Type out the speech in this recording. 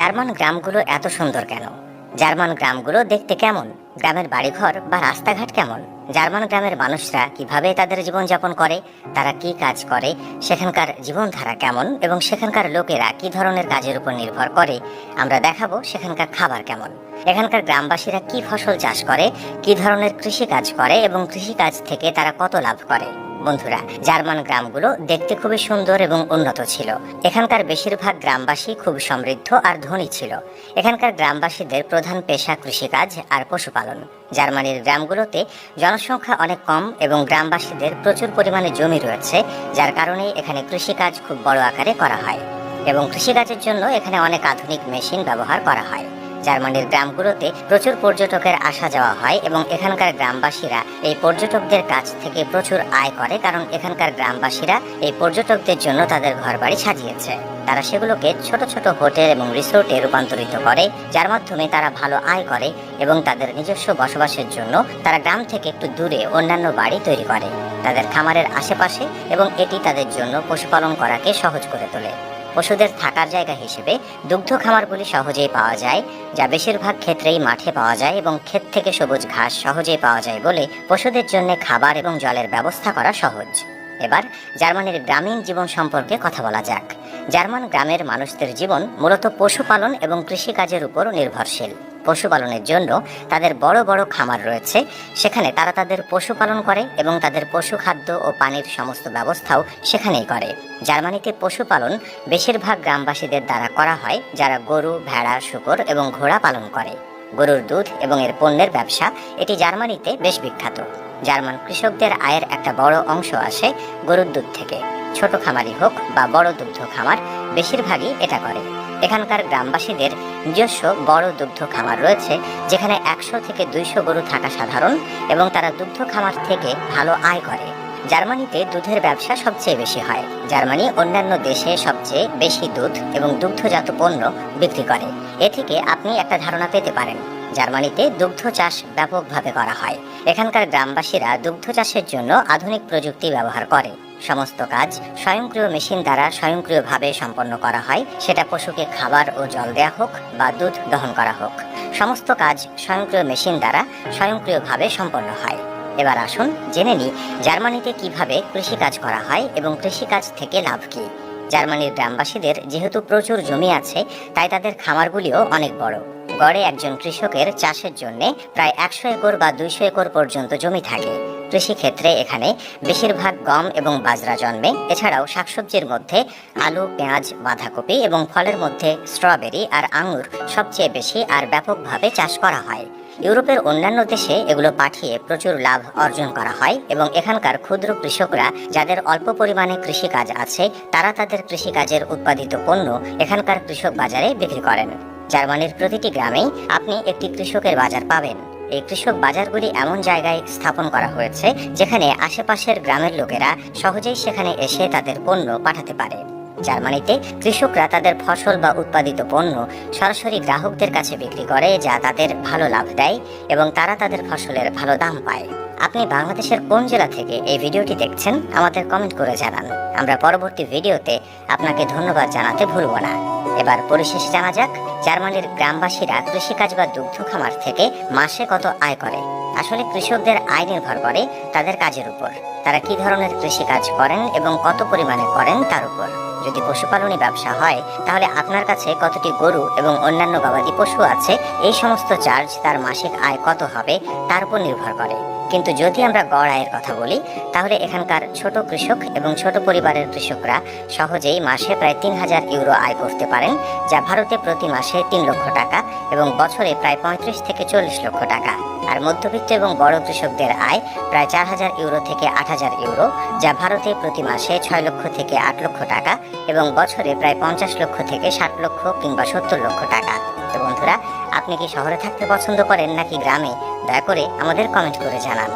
German গ্রামগুলো এত সুন্দর কেন? জার্মান গ্রামগুলো দেখতে কেমন? গ্রামের বাড়িঘর বা রাস্তাঘাট কেমন? জার্মান গ্রামের মানুষরা কীভাবে তাদের জীবনযাপন করে? তারা কি কাজ করে? সেখানকার জীবনধারা কেমন? এবং সেখানকার লোকেরা কি ধরনের কাজের উপর নির্ভর করে? আমরা দেখাবো সেখানকার খাবার কেমন। এখানকার গ্রামবাসীরা কি ফসল চাষ করে? কি ধরনের কৃষি কাজ করে? এবং কৃষি কাজ থেকে তারা কত লাভ করে? বন্ধুরা, জার্মান গ্রামগুলো দেখতে খুবই সুন্দর এবং উন্নত ছিল। এখানকার বেশিরভাগ গ্রামবাসী খুব সমৃদ্ধ আর ধনী ছিল। এখানকার গ্রামবাসীদের প্রধান পেশা কৃষিকাজ আর পশুপালন। জার্মানির গ্রামগুলোতে জনসংখ্যা অনেক কম এবং গ্রামবাসীদের প্রচুর পরিমাণে জমি রয়েছে, যার কারণে এখানে কৃষিকাজ খুব বড় আকারে করা হয়। এবং কৃষিকাজের জন্য এখানে অনেক আধুনিক মেশিন ব্যবহার করা হয়। জার্মানির গ্রামগুলোতে প্রচুর পর্যটকের আসা যাওয়া হয় এবং এখানকার গ্রামবাসীরা এই পর্যটকদের কাছ থেকে প্রচুর আয় করে কারণ এখানকার গ্রামবাসীরা এই পর্যটকদের জন্য তাদের ঘরবাড়ি সাজিয়েছে। তারা সেগুলোকে ছোট ছোট হোটেল এবং রিসোর্টে রূপান্তরিত করে, যার মাধ্যমে তারা ভালো আয় করে এবং তাদের নিজস্ব বসবাসের জন্য তারা গ্রাম থেকে একটু দূরে অন্যান্য বাড়ি তৈরি করে। তাদের খামারের আশেপাশে এবং এটি তাদের জন্য পশুপালন করাকে সহজ করে তোলে। পশুদের থাকার জায়গা হিসেবে দুগ্ধ খামারগুলি সহজেই পাওয়া যায়, যা বেশিরভাগ ক্ষেত্রেই মাঠে পাওয়া যায় এবং ক্ষেত থেকে সবুজ ঘাস সহজেই পাওয়া যায় বলে পশুদের জন্য খাবার এবং জলের ব্যবস্থা করা সহজ। এবার জার্মানির গ্রামীণ জীবন সম্পর্কে কথা বলা যাক। জার্মান গ্রামের মানুষদের জীবন মূলত পশুপালন এবং কৃষিকাজের উপর নির্ভরশীল। পশুপালনের জন্য তাদের বড় বড় খামার রয়েছে। সেখানে তারা তাদের পশুপালন করে এবং তাদের পশু খাদ্য ও পানির সমস্ত ব্যবস্থাও সেখানেই করে। জার্মানিতে পশুপালন বেশিরভাগ গ্রামবাসীদের দ্বারা করা হয়, যারা গরু, ভেড়া, শুকর এবং ঘোড়া পালন করে। গরুর দুধ এবং এর পণ্যের ব্যবসা, এটি জার্মানিতে বেশ বিখ্যাত। জার্মান কৃষকদের আয়ের একটা বড় অংশ আসে গরুর দুধ থেকে। ছোট খামারই হোক বা বড় দুগ্ধ খামার, বেশিরভাগই এটা করে। এখানকার গ্রামবাসীদের নিজস্ব বড় দুগ্ধ খামার রয়েছে, যেখানে একশো থেকে দুইশো গরু থাকা সাধারণ এবং তারা দুগ্ধ খামার থেকে ভালো আয় করে। জার্মানিতে দুধের ব্যবসা সবচেয়ে বেশি হয়। জার্মানি অন্যান্য দেশে সবচেয়ে বেশি দুধ এবং দুগ্ধজাত পণ্য বিক্রি করে। এ থেকে আপনি একটা ধারণা পেতে পারেন। জার্মানিতে দুগ্ধ চাষ ব্যাপকভাবে করা হয়। এখানকার গ্রামবাসীরা দুগ্ধ চাষের জন্য আধুনিক প্রযুক্তি ব্যবহার করে। সমস্ত কাজ স্বয়ংক্রিয় মেশিন দ্বারা স্বয়ংক্রিয়ভাবে সম্পন্ন করা হয়। সেটা পশুকে খাবার ও জল দেওয়া হোক বা দুধ দহন করা হোক। সমস্ত কাজ স্বয়ংক্রিয় মেশিন দ্বারা স্বয়ংক্রিয়ভাবে সম্পন্ন হয়। এবার আসুন জেনে নিই জার্মানিতে কীভাবে কৃষিকাজ করা হয় এবং কৃষিকাজ থেকে লাভ কী। জার্মানির গ্রামবাসীদের যেহেতু প্রচুর জমি আছে, তাই তাদের খামারগুলিও অনেক বড়। গড়ে একজন কৃষকের চাষের জন্য প্রায় একশো একর বা দুইশো একর পর্যন্ত জমি থাকে। কৃষিক্ষেত্রে এখানে বেশিরভাগ গম এবং বাজরা জন্মে। এছাড়াও শাকসবজির মধ্যে আলু, পেঁয়াজ, বাঁধাকপি এবং ফলের মধ্যে স্ট্রবেরি আর আঙুর সবচেয়ে বেশি আর ব্যাপকভাবে চাষ করা হয়। ইউরোপের অন্যান্য দেশে এগুলো পাঠিয়ে প্রচুর লাভ অর্জন করা হয় এবং এখানকার ক্ষুদ্র কৃষকরা যাদের অল্প পরিমাণে কৃষিকাজ আছে, তারা তাদের কৃষিকাজের উৎপাদিত পণ্য এখানকার কৃষক বাজারে বিক্রি করেন। জার্মানির প্রতিটি গ্রামেই আপনি একটি কৃষকের বাজার পাবেন। এই কৃষক বাজারগুলি এমন জায়গায় স্থাপন করা হয়েছে যেখানে আশেপাশের গ্রামের লোকেরা সহজেই সেখানে এসে তাদের পণ্য পাঠাতে পারে। জার্মানিতে কৃষকরা তাদের ফসল বা উৎপাদিত পণ্য সরাসরি গ্রাহকদের কাছে বিক্রি করে যা তাদের ভালো লাভ দেয় এবং তারা তাদের ফসলের ভালো দাম পায়। আপনি বাংলাদেশের কোন জেলা থেকে এই ভিডিওটি দেখছেন, আমাদের কমেন্ট করে জানান। আমরা পরবর্তী ভিডিওতে আপনাকে ধন্যবাদ জানাতে ভুলব না। এবার পরিশেষে জানা যাক, জার্মানির গ্রামবাসীরা কৃষিকাজ বা দুগ্ধ খামার থেকে মাসে কত আয় করে। আসলে কৃষকদের আয় নির্ভর করে তাদের কাজের উপর। তারা কি ধরনের কৃষিকাজ করেন এবং কত পরিমাণে করেন তার উপর। যদি পশুপালনের ব্যবসা হয়, তাহলে আপনার কাছে কতটি গরু এবং অন্যান্য গবাদি পশু আছে? এই সমস্ত চার্জ তার মাসিক আয় কত হবে? তার উপর নির্ভর করে। কিন্তু যদি আমরা গড় আয়ের কথা বলি, তাহলে এখানকার ছোট কৃষক এবং ছোট পরিবারের কৃষকরা সহজেই মাসে প্রায় তিন হাজার ইউরো আয় করতে পারেন, যা ভারতে প্রতি মাসে তিন লক্ষ টাকা এবং বছরে প্রায় পঁয়ত্রিশ থেকে চল্লিশ লক্ষ টাকা। আর মধ্যবিত্ত এবং বড় কৃষকদের আয় প্রায় চার হাজার ইউরো থেকে আট হাজার ইউরো, যা ভারতে প্রতি মাসে ছয় লক্ষ থেকে আট লক্ষ টাকা এবং বছরে প্রায় পঞ্চাশ লক্ষ থেকে ষাট লক্ষ কিংবা সত্তর লক্ষ টাকা। বন্ধুরা, আপনি কি শহরে থাকতে পছন্দ করেন নাকি গ্রামে? দয়া করে আমাদের কমেন্ট করে জানান।